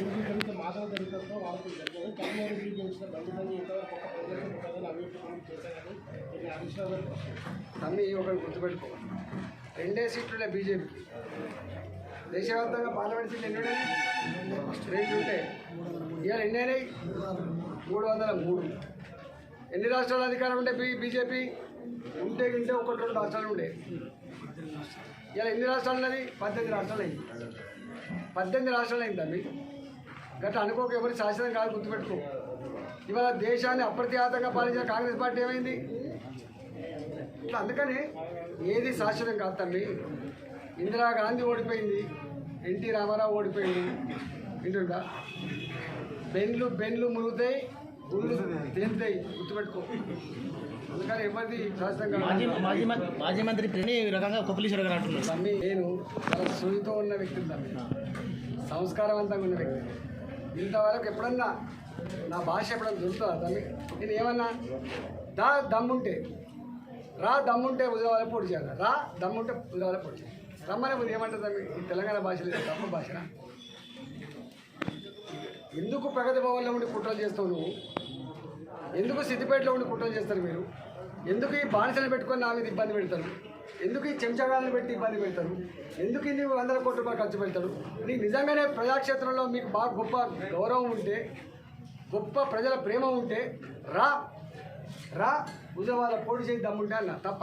ఇంతవరకు ఒక ప్రజలకు ప్రజలు అభివృద్ధి చేశారని హరీశ్రావు తమ్మి ఒకటి గుర్తుపెట్టుకో రెండే సీట్లునే బీజేపీకి. దేశవ్యాప్తంగా పార్లమెంట్ సీట్లు ఎన్ని ఉన్నాయి? రెండు ఉంటాయి. ఇవాళ ఎన్ని అయినాయి? మూడు వందల మూడు. ఎన్ని రాష్ట్రాల అధికారం ఉండే బీ బీజేపీ? ఉంటే ఉంటే ఒకటి రెండు రాష్ట్రాలు ఉండే. ఇలా ఎన్ని రాష్ట్రాలు ఉన్నది? పద్దెనిమిది రాష్ట్రాలు అయింది. పద్దెనిమిది రాష్ట్రాలు అయింది తమ్మి గట్ట అనుకోక ఎవరి శాసనం కాదు గుర్తుపెట్టుకో. ఇవాళ దేశాన్ని అప్రతిహాతంగా పాలించిన కాంగ్రెస్ పార్టీ ఏమైంది? ఇట్లా అందుకని ఏది శాశ్వతం కాదు తల్లి. ఇందిరాగాంధీ ఓడిపోయింది ఎన్టీ రామారావు ఓడిపోయింది. వింటుందా బెన్లు బెన్లు మునుగుతాయి గుళ్ళు తేలుతాయి గుర్తుపెట్టుకో. అందుకని ఎవరిది శాశ్వతం మాజీ మంత్రి రకంగా గారు నేను చాలా సునితో ఉన్న వ్యక్తిని తమ్మి. సంస్కారవంతంగా ఉన్న వ్యక్తి ఇంతవరకు ఎప్పుడన్నా నా భాష ఎప్పుడన్నా దొరుకుతుందా తమ్మి నేను ఏమన్నా? దా దమ్ముంటే. రా దమ్ముంటే ఉదయవాళ్ళ పొడి చేయాలి? రా దమ్ముంటే ఉదయవాళ్ళ పొడి చేయాలి? రమ్మనే ముందు ఏమంటుంది తమ్మి ఈ తెలంగాణ భాష లేదు తప్ప భాష ఎందుకు ప్రగతి భవన్లో ఉండి కుట్రలు చేస్తావు నువ్వు? ఎందుకు సిద్దిపేటలో ఉండి కుట్రలు చేస్తారు మీరు? ఎందుకు ఈ బానిసలు పెట్టుకొని నా మీద ఇబ్బంది పెడతారు? ఎందుకు ఈ చెంచగాలను పెట్టి ఇబ్బంది పెడతారు? ఎందుకు ఇన్ని వందల కోట్ల రూపాయలు ఖర్చు పెడతారు? నీకు నిజంగానే ప్రజాక్షేత్రంలో మీకు బాగా గొప్ప గౌరవం ఉంటే గొప్ప ప్రజల ప్రేమ ఉంటే రా రా ఉదయవాళ్ళ పోటీ చేసి దమ్ముంటే అన్న తప్ప?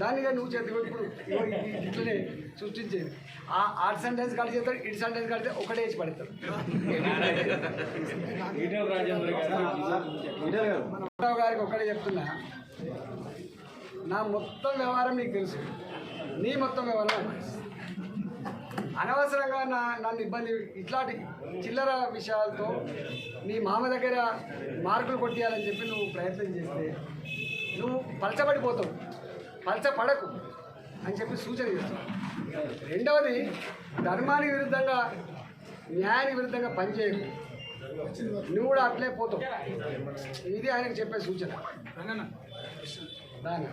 దానిగా నువ్వు చేతి ఇప్పుడు ఇట్లనే సృష్టించేది. ఆ ఆర్ట్ సెంటెన్స్ కాడి చేస్తాడు ఇటు సెంటెన్స్ కాడితే ఒకటే వేసి పడతాడు రావు గారికి ఒక్కడే చెప్తున్నా. నా మొత్తం వ్యవహారం నీకు తెలుసు. నీ మొత్తం వ్యవహారం అనవసరంగా నా నన్ను ఇబ్బంది ఇట్లాంటి చిల్లర విషయాలతో నీ మామ దగ్గర మార్కులు కొట్టేయాలని చెప్పి నువ్వు ప్రయత్నం చేస్తే నువ్వు పలచబడిపోతావు. పలచపడకు అని చెప్పి సూచన చేస్తావు రెండవది ధర్మానికి విరుద్ధంగా న్యాయానికి విరుద్ధంగా పనిచేయకు నువ్వు కూడా అట్లే పోతావు. ఇది ఆయనకు చెప్పే సూచన. 那两。